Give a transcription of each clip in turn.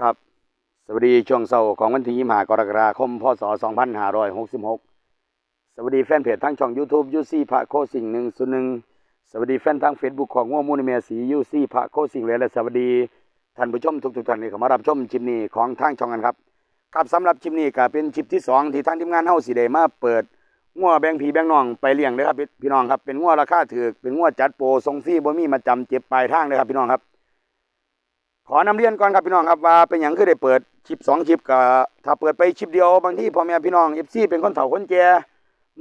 ครับสวัสดีช่วงเช้าของวันที่25กรกฎาคมพศ 2566 สวัสดีแฟนเพจทั้งช่อง YouTube ยูซี่พระโคสิงหนึ่งศูนย์หนึ่งสวัสดีแฟนทาง Facebook ของง่วมูลเมียสียูซี่พระโคสิงและสวัสดีท่านผู้ชมทุกๆท่านที่เข้ามารับชมชิปนี้ของทางช่องกันครับครับสำหรับชิปนี้ก็เป็นชิปที่สองที่ทางทีมงานเฮาสิได้มาเปิดงัวแบงพีแบงน้องไปเลี้ยงเด้อครับพี่น้องครับเป็นงัวราคาถูกเป็นงัวจัดโปรทรงฟรีบ่มีมาจำเจ็บปลายทางเลยครับพี่น้องครับ ขอนำเรียนก่อนครับพี่น้องครับว่าเป็นอย่างคือได้เปิดชิปสองชิปก็ถ้าเปิดไปชิปเดียวบางที่พ่อแม่พี่น้องเอฟซีเป็นคนเฒ่าคนแก่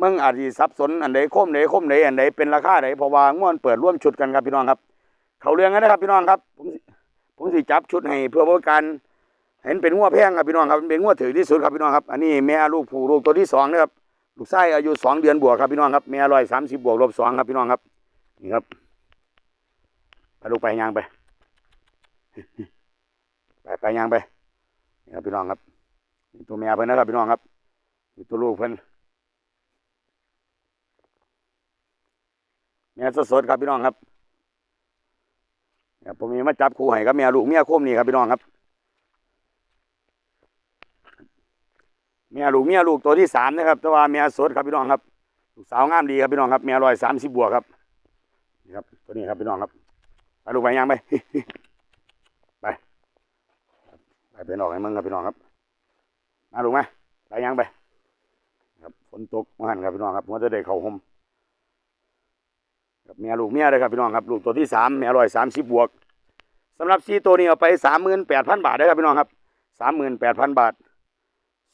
มึงอาจจะสับสนอันใดโคมไหนโคมไหนอันใดเป็นราคาไหนเพราะว่าง่วนเปิดร่วมชุดกันครับพี่น้องครับ เขาเรื่องกันนะครับพี่น้องครับ ผมสิผมสิจับชุดให้เพื่อบริการเห็นเป็นงัวแพงครับพี่น้องครับเป็นงัวถือที่สุดครับพี่น้องครับอันนี้แม่ลูกผู้ลูกตัวที่สองนะครับลูกไส้อายุสองเดือนบวกครับพี่น้องครับแม่ร้อยสามสิบบวกลบสองครับพี่น้องครับนี่ครับไปลูกไปยางไป ไปไปยางไปนี่ครับพี่น้องครับนี่ตัวเมียเพิ่นนะครับพี่น้องครับนี่ตัวลูกเพิ่นเมียสดๆครับพี่น้องครับเนี่ยผมมีมาจับคู่ให้ครับเมียลูกเมียโคมนี่ครับพี่น้องครับเมียลูกเมียลูกตัวที่สามนะครับแต่ว่าเมียสดครับพี่น้องครับลูกสาวงามดีครับพี่น้องครับเมียร้อยสามสิบบวกครับนี่ครับตัวนี้ครับพี่น้องครับไปลูกไปยางไป ไปนอกให้มึงครับพี่น้องครับมาลูกไหมไปยังไปครับฝนตกมาหันครับพี่น้องครับผมจะได้เข้าห่มครับเมียลูกเมียเลยครับพี่น้องครับลูกตัวที่สามเมียร้อยสามสิบบวกสำหรับซีตัวนี้เอาไปสามหมื่นแปดพันบาทได้ครับพี่น้องครับสามหมื่นแปดพันบาท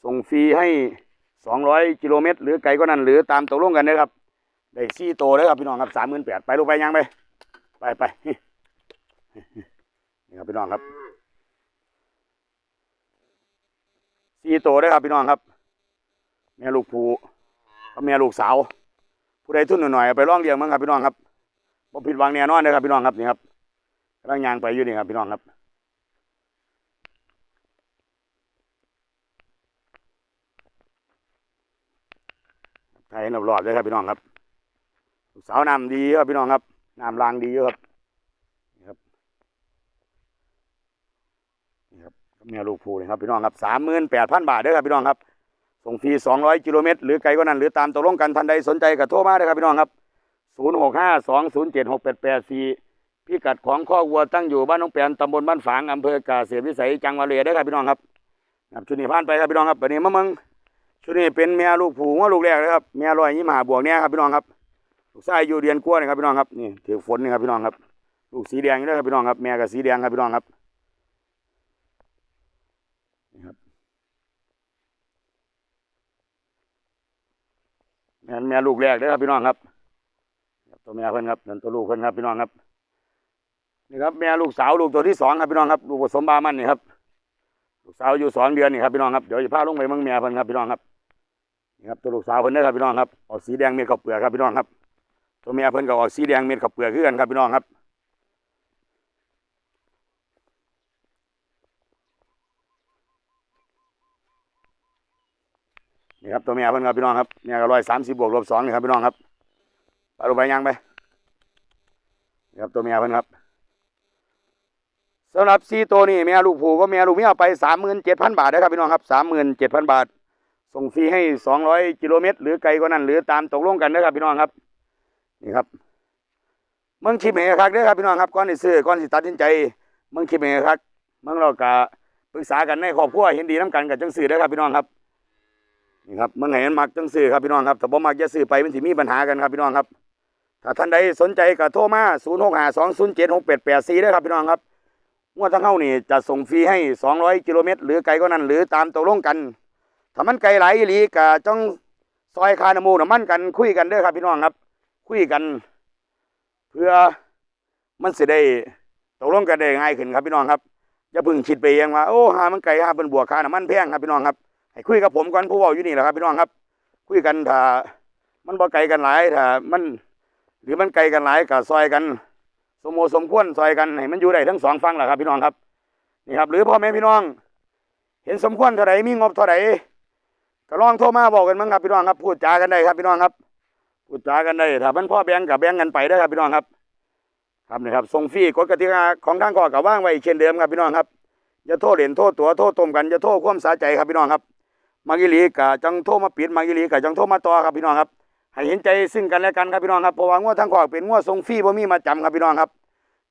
ส่งฟรีให้สองร้อยกิโลเมตร หรือไกลก็นั้นหรือตามตกลงกันนะครับได้ซีโตวเลยครับพี่น้องครับสามหมื่นแปดไปลูกไปยังไป ไปไปนี่ครับพี่น้องครับ สี่ตัวได้ครับพี่น้องครับ แม่ลูกผูกับแม่ลูกสาว ผู้ใดทุนหน่อยๆเอาไปร้องเรียงมั้งครับพี่น้องครับบ่ผิดหวังแน่นอนเลยครับพี่น้องครับนี่ครับกำลังยางไปอยู่นี่ครับพี่น้องครับไทยรอบๆเลยครับพี่น้องครับลูกสาวน้ำดีครับพี่น้องครับน้ำรางดีอยู่ครับนี่ครับนี่ครับ แม่ลูกผูนี่ครับพี่น้องครับสามหมื่นแปดพันบาทเด้อครับพี่น้องครับ ส่งฟรีสองร้อยกิโลเมตรหรือไกลกว่านั้น หรือตามตกลงกันทันใดสนใจก็โทรมาเด้อครับพี่น้องครับศูนย์หกห้าสองศูนย์เจ็ดหกแปดแปดสี่พิกัดของข้อวัวตั้งอยู่บ้านน้องแปนตำบลบ้านฝางอำเภอกเกษตรวิสัยจังหวัดเลยเด้อครับพี่น้องครับครับชุดนี้ผ่านไปครับพี่น้องครับวันนี้มะมึงชุดนี้เป็นแม่ลูกผูว่าลูกแรกเลยครับแม่ร้อยยี่สิบห้าบวกเนี่ยครับพี่น้องครับลูกชายอยู่เรียนกลัวนี่ครับพี่น้องครับนี่ถือฝนนี่ครับพี่น้องครับ ลูกสีแดงนี่ครับพี่น้องครับแม่กับสีแดงครับพี่น้องครับ แม่นแม่ลูกแรกเด้อครับพี่น้องครับตัวแม่เพิ่นครับนั่นตัวลูกเพิ่นครับพี่น้องครับนี่ครับแม่ลูกสาวลูกตัวที่สองครับพี่น้องครับลูกผสมบามันนี่ครับลูกสาวอยู่สองเดือนนี่ครับพี่น้องครับเดี๋ยวจะพาลงไปเมืองแม่เพิ่นครับพี่น้องครับนี่ครับตัวลูกสาวเพิ่นเด้ครับพี่น้องครับออกสีแดงเม็ดข้าวเปลือกครับพี่น้องครับตัวแม่เพิ่นก็ออกสีแดงเม็ดข้าวเปลือกคือกันครับพี่น้องครับ นี่ครับตัวแม่เพิ่นครับพี่น้องครับแม่ก็ร้อยสามสิบบวกลบสองนี่ครับพี่น้องครับไปลงไปยังไปนี่ครับตัวแม่เพิ่นครับสำหรับซีตัวนี้แม่ลูกผูก็แม่ลูกเมียไปสามหมื่นเจ็ดพันบาทนะครับพี่น้องครับสามหมื่นเจ็ดพันบาท ส่งฟรีให้สองร้อยกิโลเมตร หรือไกลกว่านั้น หรือตามตกลงกันนะครับพี่น้องครับ นี่ครับเมืองชิมเองครับเด้อครับพี่น้องครับก่อนที่ซื้อก่อนที่ตัดสินใจเมืองชิมเองครับเมืองเราก็ปรึกษากันในครอบครัวเห็นดีน้กันกับจังซื้อเด้อครับพี่น้องครับ นี่ครับเมื่อไหนมันมักจังซื้อครับพี่น้องครับถ้าบ่มักจะซื้อไปมันสิมีปัญหากันครับพี่น้องครับถ้าท่านใดสนใจก็โทรมา0 6 5 2 0 7 6 8 8 4ได้ครับพี่น้องครับงวดทั้งเข้านี่จะส่งฟรีให้ 200 กิโลเมตร หรือไกลก็นั้น หรือตามตกลงกัน ถ้ามันไกลหลายอีหลีก็จ้องซอยคานามูน้ำมันกันคุยกันเด้อครับพี่น้องครับ คุยกัน เพื่อมันสิได้ตกลงกันได้ง่ายขึ้นครับพี่น้องครับอย่าพึ่งคิดไปเองว่าโอ้หามันไกลหาเป็นบวกคาน้ำมันแพงครับพี่น้องครับ ให้คุยกับผมก่อนผู้ว้าอยู่นี่แหละครับพี่น้องครับ คุยกันถ้ามันบ่ไกลกันหลายถ้ามันหรือมันไกลกันหลายก็ซอยกัน สมโมสมควรซอยกันให้มันอยู่ได้ทั้งสองฝั่งแหละครับ พี่น้องครับนี่ครับ หรือพ่อแม่พี่น้อง เห็นสมควรเท่าไหร่มีงบเท่าไหร่ก็ลองโทรมาบอกกันมั้งครับพี่น้องครับพูดจากันได้ครับพี่น้องครับพูดจากันได้ถ้ามันพ่อแบ่งกับแบ่งกันไปได้ครับพี่น้องครับ ครับนี่ครับส่งฟรีกฎกติกาของทางกอกับว่างไว้เช่นเดิมครับพี่น้องครับอย่าโทษเหรียญโทษตัวโทษต้มกันอย่าโทษความสาใจครับพี่น้องครับ มากิลีกะจังโทษมาปิดมากิลีกะจังโทษมาต่อครับพี่น้องครับให้เห็นใจซึ่งกันและกันครับพี่น้องครับเพราะว่างวดทั้งขอกเป็นงวดทรงฟรีบ่มีมาจำครับพี่น้องครับ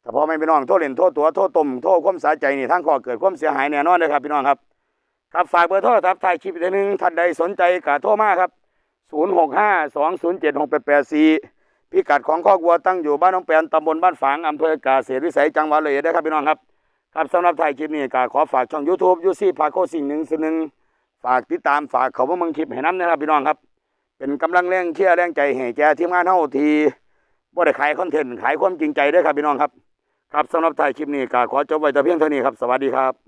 แต่พอไม่พี่น้องโทษเหรียญโทษตัวโทษต้มโทษความสาใจนี่ทั้งขอกเกิดความเสียหายแน่นอนเลยครับพี่น้องครับครับฝากเบอร์โทรศัพท์ถ่ายคลิปอีกทีหนึงท่านใดสนใจกะโทรมาครับ 0652076884 พิกัดของคอกวัวตั้งอยู่บ้านหน้องแปนตำบลบ้านฝางอำเภอกาเสริวิสัยจังหวัดเลยเอ็ดนะครับพี่น้องครับครับสำหรับถ่ายคลิปนี้ก็ขอฝากช่อง YouTube ยูซี่พาโคสิ่งหนึ่งสิ่งหนึ่ง ฝากติดตามฝากเขามามึงคลิปให้น้ำนะครับพี่น้องครับ เป็นกำลังแรงเชื่อแรงใจแห่แจทีมงานเท่าทีบ่ได้ขายคอนเทนต์ขายความจริงใจได้วยครับพี่น้องครับ ครับสำหรับถ่ายคลิปนี้ก็ขอจบไว้แต่เพียงเท่านี้ครับ สวัสดีครับ